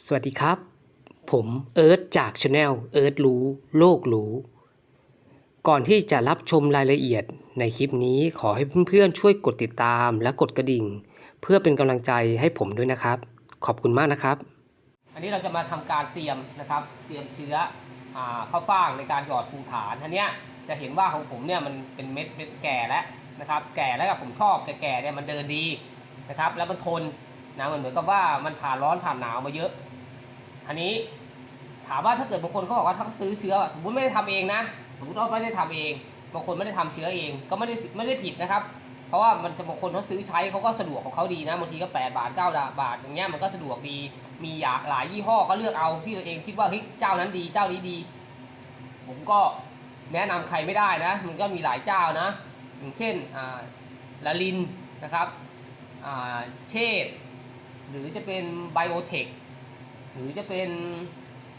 สวัสดีครับ ผมเอิร์ธจากช anel เอิร์ธรู้โลกรู้ ก่อนที่จะรับชมรายละเอียดในคลิปนี้ขอให้เพื่อนๆช่วยกดติดตามและกดกระดิ่ง เพื่อเป็นกำลังใจให้ผมด้วยนะครับ ขอบคุณมากนะครับ อันนี้เราจะมาทำการเตรียมนะครับ เตรียมเชื้ออข้าวฟ่างในการหยอดภูฐานอันเนี้ยจะเห็นว่าของผมเนี่ยมันเป็นเม็ดเม็ดแก่แล้วนะครับ แก่แล้วกับผมชอบแก่ๆเนี่ยมันเดินดีนะครับ แล้วมันทน นะมันเหมือนกับว่ามันผ่านร้อนผ่านหนาวมาเยอะ อันนี้ถามว่าถ้าเกิดบางคนเขาบอกว่าถ้าเขาซื้อเชื้อสมมติไม่ได้ทำเองนะสมมติว่าไม่ได้ทำเองบางคนไม่ได้ทำเชื้อเองก็ไม่ได้ไม่ได้ผิดนะครับ เพราะว่ามันจะบางคนเขาซื้อใช้เขาก็สะดวกของเขาดีนะบางทีก็ 8 บาท 9 บาท อย่างเงี้ยมันก็สะดวกดี มีอยากหลายยี่ห้อก็เลือกเอาที่ตัวเองคิดว่าเฮ้ยเจ้านั้นดีเจ้านี้ดี ผมก็แนะนำใครไม่ได้นะ มันก็มีหลายเจ้านะ อย่างเช่นอ่าลาลินนะครับอ่าเชษ หรือจะเป็นไบโอเทคหรือจะเป็น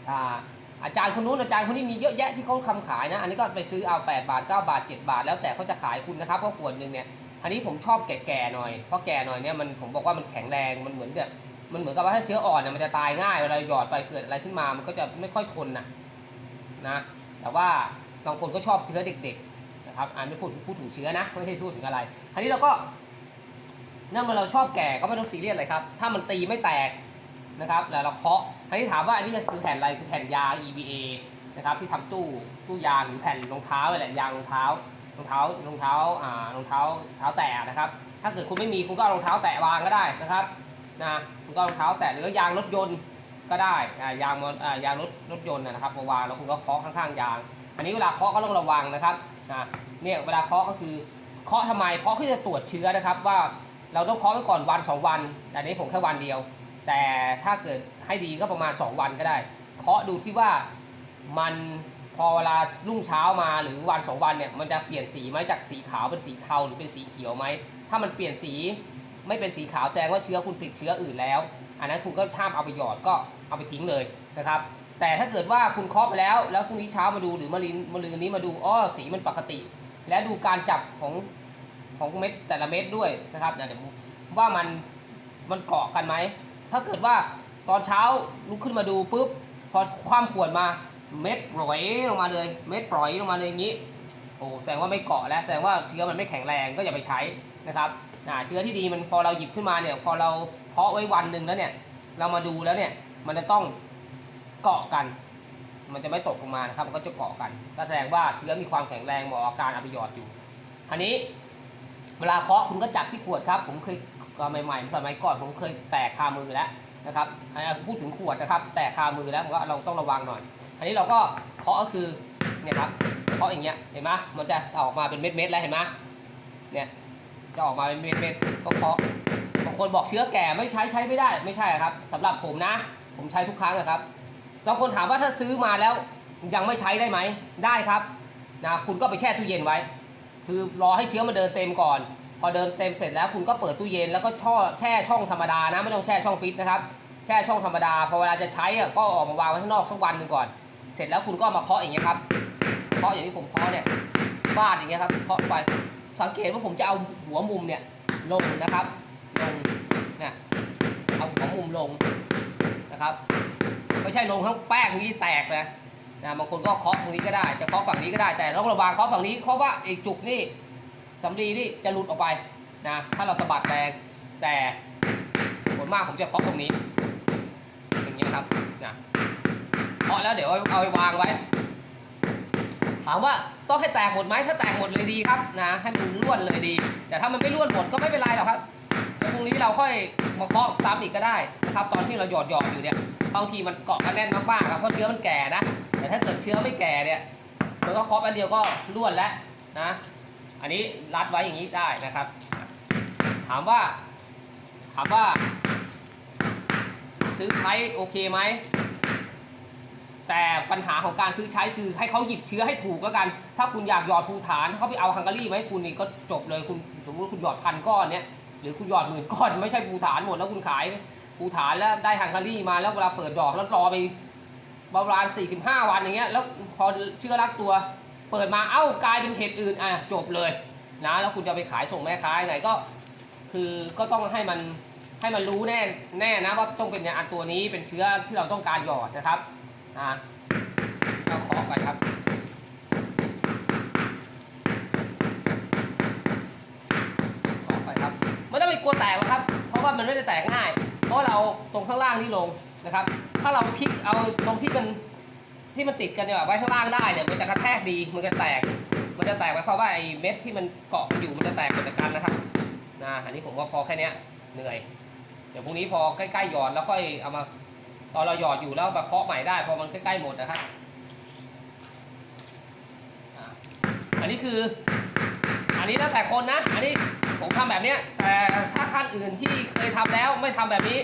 อาอาจารย์คนนู้นอาจารย์คนนี้มีเยอะแยะที่เขาคำขายนะ อันนี้ก็ไปซื้อเอา8บาท 9 บาท 7 บาท แล้วแต่เขาจะขายคุณนะครับเพราะขวดหนึ่งเนี่ยอันนี้ผมชอบแก่ๆหน่อยเพราะแก่หน่อยเนี่ยมันผมบอกว่ามันแข็งแรงมันเหมือนแบบมันเหมือนกับว่าถ้าเชื้ออ่อนเนี่ยมันจะตายง่ายเวลาหยอดไปเกิดอะไรขึ้นมามันก็จะไม่ค่อยทนนะนะแต่ว่าบางคนก็ชอบเชื้อเด็ก ๆ นะครับอันนี้พูดพูดถึงเชื้อนะไม่ใช่พูดถึงอะไรอันนี้เราก็ นั่นมื่อเราชอบแก่ก็ไม่ต้องซีเรียสเลยครับ ถ้ามันตีไม่แตกนะครับ แล้วเราเคาะอันนี้ถามว่าอันนี้คือแผ่นอะไรคือแผ่นยาง EVA นะครับที่ทำตู้ตู้ยางหรือแผ่นรองเท้าอะไรแหละยางรองเท้ารองเท้ารองเท้าอ่ารองเท้าเท้าแตะนะครับ ถ้าเกิดคุณไม่มีคุณก็เอารองเท้าแตะวางก็ได้นะครับนะคุณก็รองเท้าแตะหรือยางรถยนต์ก็ได้อ่ายางมออ่ายางรถรถยนต์นะครับมาวางแล้วคุณก็เคาะข้างๆยาง อันนี้เวลาเคาะก็ต้องระวังนะครับนะเนี่ยเวลาเคาะก็คือเคาะทำไม เพราะที่จะตรวจเชื้อนะครับว่า เราต้องเคาะไว้ก่อนวันสองวัน แต่นี้ผมแค่วันเดียว แต่ถ้าเกิดให้ดีก็ประมาณ 2 วันก็ได้ เคาะดูที่ว่ามันพอเวลารุ่งเช้ามาหรือวัน2วันเนี่ยมันจะเปลี่ยนสีไหมจากสีขาวเป็นสีเทาหรือเป็นสีเขียวไหมถ้ามันเปลี่ยนสีไม่เป็นสีขาวแสดงว่าเชื้อคุณติดเชื้ออื่นแล้ว อันนั้นคุณก็ห้ามเอาไปหยอดก็เอาไปทิ้งเลยนะครับ แต่ถ้าเกิดว่าคุณเคาะไปแล้ว แล้วพรุ่งนี้เช้ามาดูหรือมะรืนมะรืนนี้มาดูอ้อสีมันปกติ และดูการจับของ ของเม็ดแต่ละเม็ดด้วยนะครับเดี๋ยวว่ามันมันเกาะกันไหม ถ้าเกิดว่าตอนเช้าลุกขึ้นมาดูปุ๊บพอความขวดมาเม็ดปล่อยลงมาเลย เม็ดปล่อยลงมาเลยอย่างนี้โอ้แสดงว่าไม่เกาะแล้วแสดงว่าเชื้อมันไม่แข็งแรงก็อย่าไปใช้นะครับนะเชื้อที่ดีมันพอเราหยิบขึ้นมาเนี่ยพอเราเพาะไว้วันหนึ่งแล้วเนี่ยเรามาดูแล้วเนี่ยมันจะต้องเกาะกัน มันจะไม่ตกลงมานะครับมันก็จะเกาะกันก็แสดงว่าเชื้อมีความแข็งแรงเหมาะกับการอาไปหยอดอยู่อันนี้ เวลาเคาะคุณก็จับที่ขวดครับ ผมเคยก็ใหม่ๆสมัยก่อนผมเคยแตกคามือแล้วนะครับพูดถึงขวดนะครับ แตกคามือแล้วก็เราต้องระวังหน่อย อันนี้เราก็เคาะก็คือเนี่ยครับเคาะอย่างเงี้ยเห็นไหมมันจะออกมาเป็นเม็ดๆแล้วเห็นไหมเนี่ยจะออกมาเป็นเม็ดๆก็เคาะบางคนบอกเชื้อแก่ไม่ใช้ใช้ไม่ได้ไม่ใช่ครับสำหรับผมนะ ผมใช้ทุกครั้งนะครับแล้วคนถามว่าถ้าซื้อมาแล้วยังไม่ใช้ได้ไหมได้ครับนะคุณก็ไปแช่ตู้เย็นไว้ คือรอให้เชื้อมันเดินเต็มก่อน พอเดินเต็มเสร็จแล้วคุณก็เปิดตู้เย็นแล้วก็ช่อแช่ช่องธรรมดานะไม่ต้องแช่ช่องฟิตนะครับแช่ช่องธรรมดาพอเวลาจะใช้ก็ออกมาวางไว้ข้างนอกสักวันหนึ่งก่อน เสร็จแล้วคุณก็มาเคาะอย่างเงี้ยครับเคาะอย่างที่ผมเคาะเนี่ยฟาดอย่างเงี้ยครับเคาะไปสังเกตว่าผมจะเอาหัวมุมเนี่ยลงนะครับลงเนี่ยเอาหัวมุมลงนะครับ ไม่ใช่ลงทั้งแป้งนี้แตกนะ นะบางคนก็เคาะตรงนี้ก็ได้จะเคาะฝั่งนี้ก็ได้แต่ต้องระวังเคาะฝั่งนี้เพราะว่าไอ้จุกนี่สำลีนี่จะหลุดออกไปนะถ้าเราสะบัดแรงแต่ผลมากผมจะเคาะตรงนี้อย่างนี้ยครับนะเคาะแล้วเดี๋ยวเอาไปวางไว้ถามว่าต้องให้แตกหมดไหมถ้าแตกหมดเลยดีครับนะให้มันร่วนเลยดี แต่ถ้ามันไม่ร่วนหมดก็ไม่เป็นไรหรอกครับพรุ่งนี้เราค่อยมาเคาะซ้ำอีกก็ได้นะครับตอนที่เราหยอดหยอดอยู่เนี่ยบางทีมันเกาะกันแน่นมากๆครับเพราะเชื้อมันแก่นะ แต่ถ้าเกิดเชื้อไม่แก่เนี่ยมันก็คาะแป๊บเดียวก็ร่วนแล้วนะ อันนี้รัดไว้อย่างนี้ได้นะครับ ถามว่า ถามว่า ซื้อใช้โอเคไหม แต่ปัญหาของการซื้อใช้คือให้เขาหยิบเชื้อให้ถูกแล้วกัน ถ้าคุณอยากหยอดภูฐานเขาไปเอาฮังการีไหมคุณนี่ก็จบเลยคุณสมมติคุณหยอดพันก้อนเนี่ยหรือคุณหยอดหมื่นก้อนไม่ใช่ภูฐานหมดแล้วคุณขายภูฐานแล้วได้ฮังการีมาแล้วเวลาเปิดดอกแล้วรอไป ประมาณ 45 วันอย่างเงี้ยแล้วพอเชื้อรัดตัว เปิดมาเอ้ากลายเป็นเห็ดอื่นอะจบเลยนะแล้วคุณจะไปขายส่งแม่ค้ายังไงก็ คือก็ต้องให้มันให้มันรู้แน่แน่นะว่าต้องเป็นอันตัวนี้เป็นเชื้อที่เราต้องการหยอดนะครับอ่าเราเคาะไปครับออไปครับไม่ต้องไปกลัวแตกหรอกครับ เพราะว่ามันไม่ได้แตกง่าย เพราะเราตรงข้างล่างนี่ลงนะครับ ถ้าเราพลิกเอาตรงที่มันที่มันติดกันเนี่ยไว้ข้างล่างได้เนี่ยมันจะกระแทกดีมันจะแตก มันจะแตกหมายความว่าไอ้เม็ดที่มันเกาะอยู่มันจะแตกเหมือนกันนะครับนะอันนี้ผมว่าพอแค่เนี้ยเหนื่อย เดี๋ยวพรุ่งนี้พอใกล้ๆหยอดแล้วค่อยเอามาตอนเราหยอดอยู่แล้วมาเคาะใหม่ได้พอมันใกล้ๆหมดนะครับอันนี้คือ อันนี้แล้วแต่คนนะ อันนี้ผมทำแบบเนี้ยแต่ถ้าท่านอื่นที่เคยทำแล้วไม่ทำแบบนี้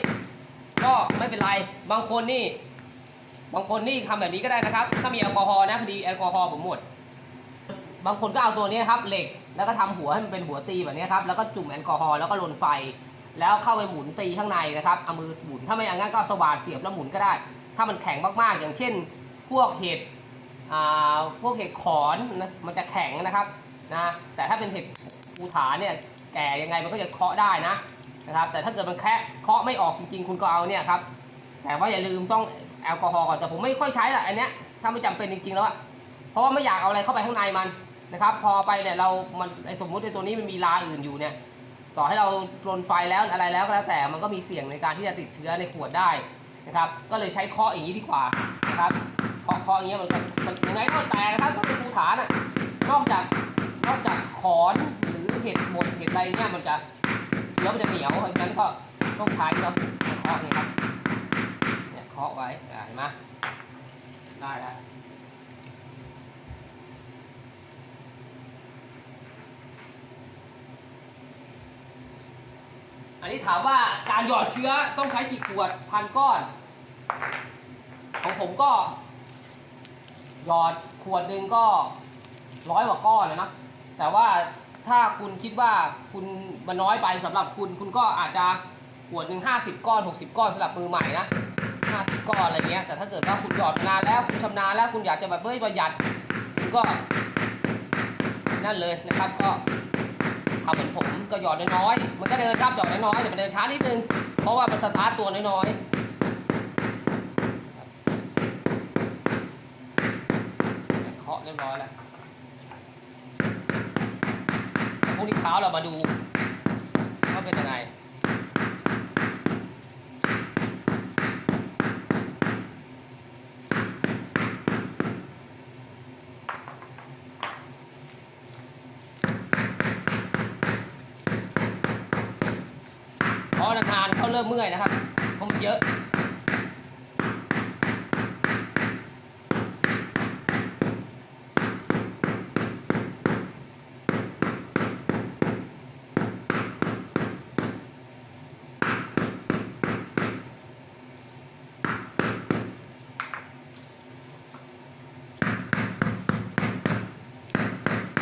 ก็ไม่เป็นไรบางคนนี่ บางคนนี่ทำแบบนี้ก็ได้นะครับ ถ้ามีแอลกอฮอล์นะพอดีแอลกอฮอล์ผมหมด บางคนก็เอาตัวนี้ครับเหล็กแล้วก็ทำหัวให้มันเป็นหัวตีแบบนี้ครับแล้วก็จุ่มแอลกอฮอล์แล้วก็ลนไฟ แล้วเข้าไปหมุนตีข้างในนะครับเอามือหมุนถ้าไม่อย่างนั้นก็สว่านเสียบแล้วหมุนก็ได้ ถ้ามันแข็งมากๆ อย่างเช่น พวกเห็ดพวกเห็ดขอนนะมันจะแข็งนะครับนะแต่ถ้าเป็นเห็ดภูฐานเนี่ยแก่ยังไงมันก็จะเคาะได้นะ นะครับ แต่ถ้าเกิดมันแค่เคาะไม่ออกจริงๆ คุณก็เอาเนี่ยครับ แต่ว่าอย่าลืมต้องแอลกอฮอล์ก่อนแต่ผมไม่ค่อยใช้ละอันเนี้ยถ้าไม่จำเป็นจริงๆแล้วอะเพราะว่าไม่อยากเอาอะไรเข้าไปข้างในมันนะครับ พอไปเนี่ยเรา มันสมมติไอตัวนี้มันมีลาอื่นอยู่เนี่ย ต่อให้เรารนไฟแล้วอะไรแล้วก็แล้วแต่มันก็มีเสี่ยงในการที่จะติดเชื้อในขวดได้นะครับ ก็เลยใช้เคาะอย่างนี้ดีกว่านะครับเคาะเคาะอย่างเงี้ยมันก็มันยังไงก็แตกนะครับถ้าเป็นภูฐานอะนอกจากนอกจากขอนหรือเห็ดบดเห็ดอะไรเนี่ยมันจะ เชื้อมันจะเหนียวเพราะฉะนั้นก็ต้องใช้เนาะเคาะนี่ครับเนี่ยเคาะไว้เห็นไหมได้แล้วอันนี้ถามว่าการหยอดเชื้อต้องใช้กี่ขวดพันก้อน ของผมก็ หยอดขวดหนึ่งก็ร้อยกว่าก้อนนะนะแต่ว่า ถ้าคุณคิดว่าคุณมันน้อยไปสำหรับคุณคุณก็อาจจะขวดหนึ่งห้าสิบก้อนหกสิบก้อนสำหรับมือใหม่นะห้าสิบก้อนอะไรเงี้ยแต่ถ้าเกิดว่าคุณหยอดนานแล้วคุณชำนาญแล้วคุณอยากจะแบบเฮ้ยประหยัดคุณก็นั่นเลยนะครับก็ทำเหมือนผมก็หยอดน้อยๆมันก็เดินรับหยอดน้อยๆแต่มันเดินช้านิดนึงเพราะว่ามันสตาร์ทตัวน้อยๆเคาะเรียบร้อยแล้ว พรุ่งนี้เช้าเรามาดูว่าเป็นยังไงเพราะนานๆเขาเริ่มเมื่อยนะครับเพราะมันเยอะ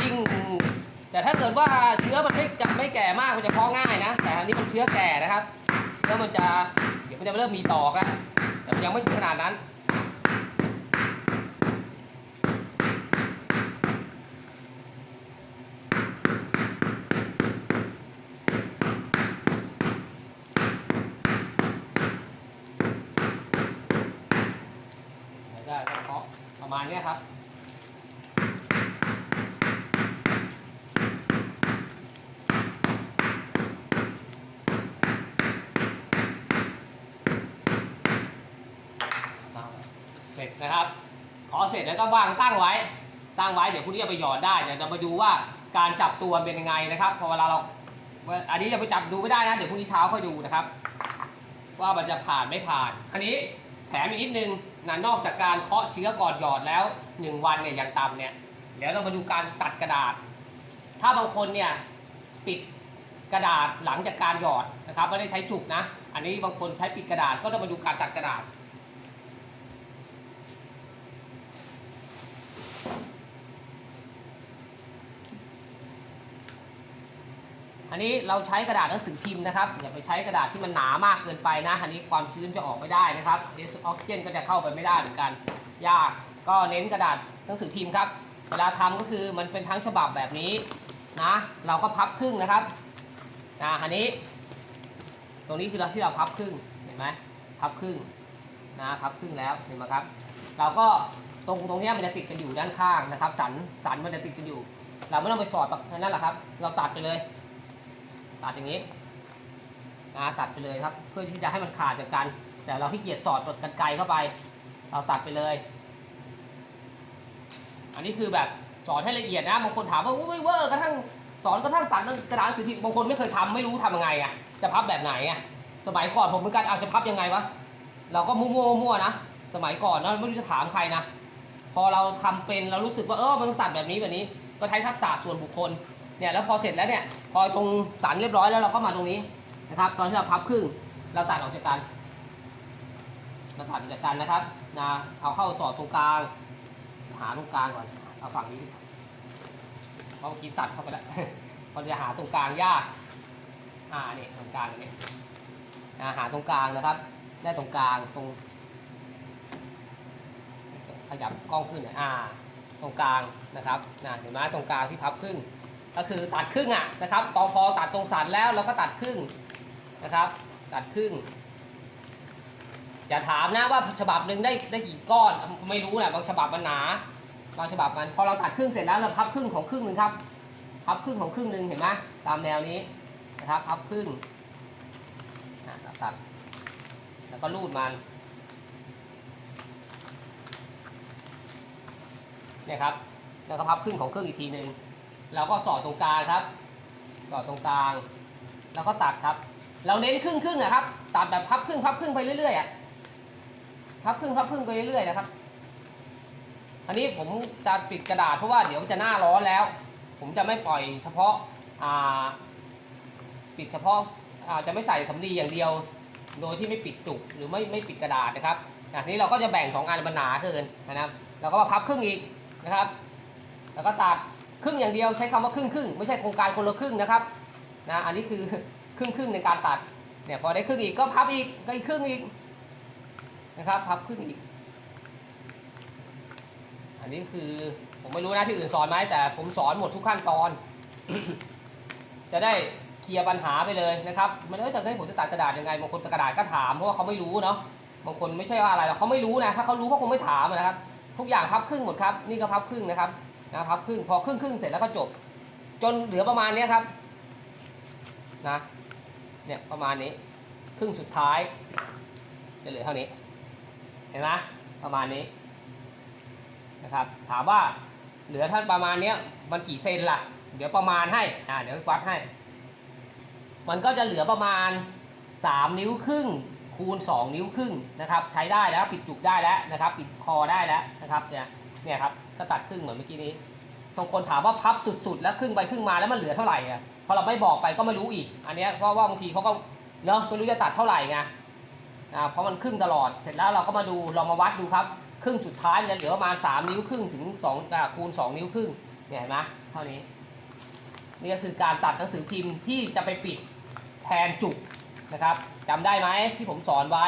ยิ่ง แต่ถ้าเกิดว่าเชื้อมันไม่จะไม่แก่มากมันจะเพาะง่ายนะ แต่อันนี้มันเชื้อแก่นะครับ เชื้อมันจะเดี๋ยวมันจะเริ่มมีตอกอะแต่มันยังไม่ถึงขนาดนั้นได้เคาะประมาณนี้ครับ เสร็จนะครับ ขอเสร็จ แล้วก็วางตั้งไว้ ตั้งไว้เดี๋ยวพรุ่งนี้เอาไปหยอดได้เดี๋ยวเรามาดูว่าการจับตัวเป็นยังไงนะครับ พอเวลาเราอันนี้จะไปจับดูไม่ได้นะเดี๋ยวพรุ่งนี้เช้าค่อยดูนะครับ ว่ามันจะผ่านไม่ผ่าน อันนี้แถมอีกนิดนึงนะนอกจากการเคาะเชื้อก่อนหยอดแล้ว 1 วันเนี่ยอย่างต่ำเนี่ยเดี๋ยวเรามาดูการตัดกระดาษ ถ้าบางคนเนี่ยปิดกระดาษหลังจากการหยอดนะครับไม่ได้ใช้จุกนะ อันนี้บางคนใช้ปิดกระดาษก็ต้องมาดูการตัดกระดาษ อันนี้เราใช้กระดาษหนังสือพิมพ์นะครับอย่าไปใช้กระดาษที่มันหนามากเกินไปนะอันนี้ความชื้นจะออกไม่ได้นะครับเออกซิเจนก็จะเข้าไปไม่ได้เหมือนกันยากก็เน้นกระดาษหนังสือพิมพ์ครับเวลาทำก็คือมันเป็นทั้งฉบับแบบนี้นะเราก็พับครึ่งนะครับนะอันนี้ ตรงนี้คือเราที่เราพับครึ่งเห็นไหมพับครึ่งนะพับครึ่งแล้วเห็นไหมครับ เราก็ตรงตรงนี้มันจะติดกันอยู่ด้านข้างนะครับ สันสันมันจะติดกันอยู่ เราไม่ต้องไปสอดแบบนั่นแหละครับ เราตัดไปเลย ตัดอย่างนี้นะตัดไปเลยครับ เพื่อที่จะให้มันขาดจากกัน แต่เราขี้เกียจสอดกันไกลเข้าไป เราตัดไปเลย อันนี้คือแบบสอนให้ละเอียดนะบางคนถามว่าอุ้ยเวอร์กระทั่งสอนกระทั่งตัดกระดาษสือพิมพ์บางคนไม่เคยทำไม่รู้ทำยังไงอะจะพับแบบไหนอะสมัยก่อนผมเหมือนกันเอาจะพับยังไงวะเราก็มั่วๆมั่วนะสมัยก่อนเนอะไม่รู้จะถามใครนะพอเราทำเป็นเรารู้สึกว่าเออมันต้องตัดแบบนี้แบบนี้ ก็ใช้ทักษะส่วนบุคคล เนี่ยแล้วพอเสร็จแล้วเนี่ยพอตรงสันเรียบร้อยแล้วเราก็มาตรงนี้นะครับ ตอนที่เราพับครึ่งเราตัดออกจากกันเราตัดออกจากกันนะครับนะเอาเข้าสอดตรงกลาง หาตรงกลางก่อนเอาฝั่งนี้ดีกว่าเพราะเมื่อกี้ตัดเข้าไปแล้วพอจะหาตรงกลางยากอ่าเนี่ยตรงกลางเนี่ยหาตรงกลางนะครับ ได้ตรงกลางตรง ขยับกล้องขึ้นหน่อยอ่า ตรงกลางนะครับนะเห็นไหมตรงกลางที่พับครึ่ง ก็คือตัดครึ่งอะนะครับตองพอตัดตรงสันแล้วเราก็ตัดครึ่งนะครับ ตัดครึ่ง อย่าถามนะว่าฉบับหนึ่งได้ได้กี่ก้อนไม่รู้แหละบางฉบับมันหนาบางฉบับมันพอเราตัดครึ่งเสร็จแล้วเราพับครึ่งของครึ่งหนึ่งครับพับครึ่งของครึ่งหนึ่งเห็นไหมตามแนวนี้นะครับพับครึ่งอะตัดแล้วก็รูดมันเนี่ยครับแล้วก็พับครึ่งของครึ่งอีกทีหนึ่ง เราก็สอดตรงกลางครับ สอดตรงกลาง แล้วก็ตัดครับ เราเน้นครึ่งครึ่งๆอะครับ ตัดแบบพับครึ่งพับครึ่งไปเรื่อยๆอะพับครึ่งพับครึ่งไปเรื่อยๆนะครับ อันนี้ผมจะปิดกระดาษเพราะว่าเดี๋ยวจะหน้าร้อนแล้ว ผมจะไม่ปล่อยเฉพาะอ่าปิดเฉพาะอาจะไม่ใส่สำลีอย่างเดียว โดยที่ไม่ปิดจุกหรือไม่ไม่ปิดกระดาษนะครับอันนี้เราก็จะแบ่งสองอันมันหนาเกินนะครับ เราก็มาพับครึ่งอีกนะครับ แล้วก็ตัด ครึ่งอย่างเดียวใช้คำว่าครึ่งครึ่งไม่ใช่โครงการคนละครึ่งนะครับนะอันนี้คือครึ่งครึ่งในการตัดเนี่ยพอได้ครึ่งอีกก็พับอีกก็อีกครึ่งอีกนะครับพับครึ่งอีก อันนี้คือผมไม่รู้นะที่อื่นสอนไหมแต่ผมสอนหมดทุกขั้นตอน จะได้เคลียร์ปัญหาไปเลยนะครับมันเอ้ยแต่ให้ผมจะตัดกระดาษยังไงบางคนตกระดาษก็ถามเพราะว่าเขาไม่รู้เนาะบางคนไม่ใช่ว่าอะไรหรอกเขาไม่รู้นะถ้าเขารู้เขาคงไม่ถามนะครับ ทุกอย่างพับครึ่งหมดครับ นี่ก็พับครึ่งนะครับ นะพับครึ่งพอครึ่งครึ่งเสร็จแล้วก็จบ จนเหลือประมาณนี้ครับนะเนี่ยประมาณนี้ครึ่งสุดท้าย จะเหลือเท่านี้ เห็นไหมประมาณนี้นะครับถามว่าเหลือท่านประมาณนี้มันกี่เซนล่ะ เดี๋ยวประมาณให้อ่าเดี๋ยววัดให้ มันก็จะเหลือประมาณ 3 นิ้วครึ่งคูณ 2 นิ้วครึ่งนะครับ ใช้ได้แล้วปิดจุกได้แล้วนะครับ ปิดคอได้แล้วนะครับเนี่ย เนี่ยครับก็ตัดครึ่งเหมือนเมื่อกี้นี้บางคนถามว่าพับสุดๆ แล้วครึ่งไปครึ่งมาแล้วมันเหลือเท่าไหร่อะพอเราไม่บอกไปก็ไม่รู้อีก อันนี้เพราะว่าบางทีเขาก็เนาะไม่รู้จะตัดเท่าไหร่ไงอ่าเพราะมันครึ่งตลอด เสร็จแล้วเราก็มาดูลองมาวัดดูครับ ครึ่งสุดท้ายมันจะเหลือประมาณ3นิ้วครึ่งถึง2อ่าคูณ 2 นิ้วครึ่งเนี่ยเห็นไหมเท่านี้นี่ก็คือการตัดหนังสือพิมพ์ที่จะไปปิดแทนจุกนะครับจำได้ไหมที่ผมสอนไว้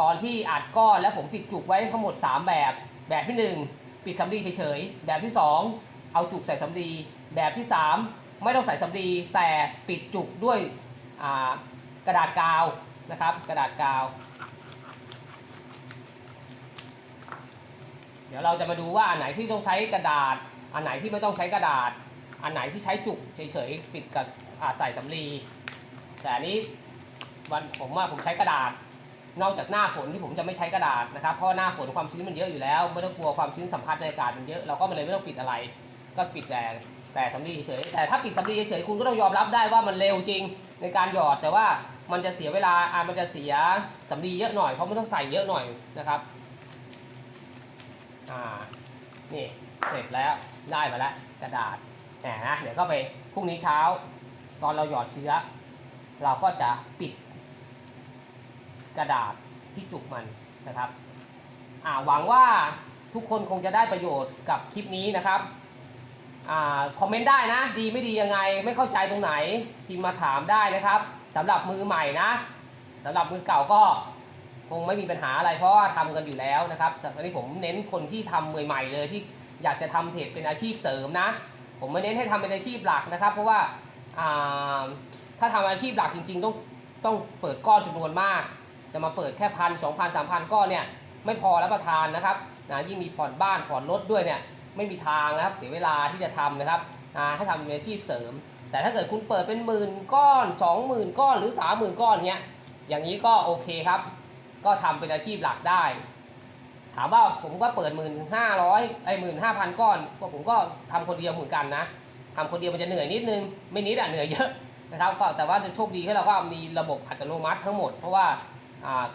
ตอนที่อัดก้อนแล้วผมปิดจุกไว้ทั้งหมด 3 แบบแบบที่ 1 ปิดสำลีเฉยๆ แบบที่ 2 เอาจุกใส่สำลีแบบที่ 3 ไม่ต้องใส่สำลีแต่ปิดจุกด้วยกระดาษกาวนะครับ กระดาษกาว เดี๋ยวเราจะมาดูว่าอันไหนที่ต้องใช้กระดาษ อันไหนที่ไม่ต้องใช้กระดาษ อันไหนที่ใช้จุกเฉยๆ ปิดกับใส่สำลีแต่อันนี้วันผมว่าผมใช้กระดาษ นอกจากหน้าฝนที่ผมจะไม่ใช้กระดาษนะครับเพราะหน้าฝนความชื้นมันเยอะอยู่แล้วไม่ต้องกลัวความชื้นสัมผัสในอากาศมันเยอะเราก็เลยไม่ต้องปิดอะไร ก็ปิดแต่แต่สำลีเฉยแต่ถ้าปิดสำลีเฉยคุณก็ต้องยอมรับได้ว่ามันเร็วจริงในการหยอดแต่ว่ามันจะเสียเวลาอ่ามันจะเสียสำลีเยอะหน่อยเพราะมันต้องใส่เยอะหน่อยนะครับอ่านี่เสร็จแล้วได้มาแล้วกระดาษแหมนะเดี๋ยวก็ไปพรุ่งนี้เช้า ตอนเราหยอดเชื้อ เราก็จะปิด กระดาษที่จุกมันนะครับหวังว่าทุกคนคงจะได้ประโยชน์กับคลิปนี้นะครับอคอมเมนต์ได้นะ ดีไม่ดียังไงไม่เข้าใจตรงไหนพิมพ์มาถามได้นะครับสำหรับมือใหม่นะสำหรับมือเก่าก็คงไม่มีปัญหาอะไรเพราะว่าทำกันอยู่แล้วนะครับแต่ตอนนี้ผมเน้นคนที่ทำมือใหม่เลยที่อยากจะทำเพจเป็นอาชีพเสริมนะ ผมไม่เน้นให้ทำเป็นอาชีพหลักนะครับ เพราะว่าถ้าทำอาชีพหลักจริง ๆ ต้องต้องเปิดก้อนจำนวนมาก จะมาเปิดแค่พันสองพันสามพันก้อนเนี่ยไม่พอรับประทานนะครับนะยิ่งมีผ่อนบ้านผ่อนรถด้วยเนี่ยไม่มีทางนะครับเสียเวลาที่จะทำนะครับให้ทำเป็นอาชีพเสริม แต่ถ้าเกิดคุณเปิดเป็นหมื่นก้อนสองหมื่นก้อนหรือสามหมื่นก้อนเนี้ยอย่างนี้ก็โอเคครับ ก็ทำเป็นอาชีพหลักได้ ถามว่าผมก็เปิดหมื่นห้าร้อยไอหมื่นห้าพันก้อนก็ผมก็ทำคนเดียวเหมือนกันนะทำคนเดียวมันจะเหนื่อยนิดนึง ไม่นิดอะเหนื่อยเยอะนะครับก็แต่ว่าโชคดีที่เราก็มีระบบอัตโนมัติทั้งหมด เพราะว่า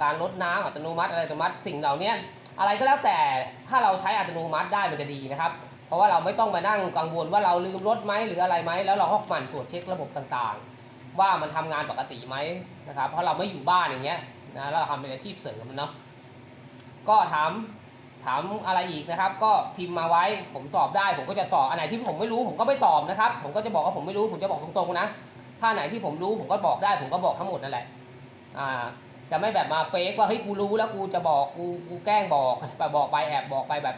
การลดน้ำอัตโนมัติอะไรอัตโนมัติสิ่งเหล่านี้อะไรก็แล้วแต่ถ้าเราใช้อัตโนมัติได้มันจะดีนะครับ เพราะว่าเราไม่ต้องมานั่งกังวลว่าเราลืมลดไหมหรืออะไรไหมแล้วเราก็หมั่นตรวจเช็คระบบต่างๆ ว่ามันทำงานปกติไหมนะครับ เพราะเราไม่อยู่บ้านอย่างเงี้ยนะแล้วเราทำเป็นอาชีพเสริมเนาะก็ถามถามอะไรอีกนะครับ ก็พิมพ์มาไว้ผมตอบได้ ผมก็จะตอบอันไหนที่ผมไม่รู้ผมก็ไม่ตอบนะครับ ผมก็จะบอกว่าผมไม่รู้ผมจะบอกตรงๆนะถ้าไหนที่ผมรู้ผมก็บอกได้ ผมก็บอกทั้งหมดนั่นแหละอ่า จะไม่แบบมาเฟกว่าเฮ้ยกูรู้แล้วกูจะบอกกูกูแกล้งบอกแบบบอกไปแอบบอกไปแบบ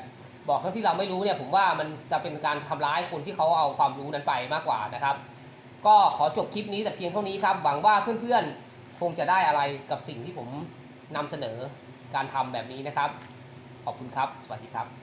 บอกทั้งที่เราไม่รู้เนี่ยผมว่ามันจะเป็นการทำร้ายคนที่เขาเอาความรู้นั้นไปมากกว่านะครับ ก็ขอจบคลิปนี้แต่เพียงเท่านี้ครับหวังว่าเพื่อนๆคงจะได้อะไรกับสิ่งที่ผมนำเสนอการทำแบบนี้นะครับ ขอบคุณครับ สวัสดีครับ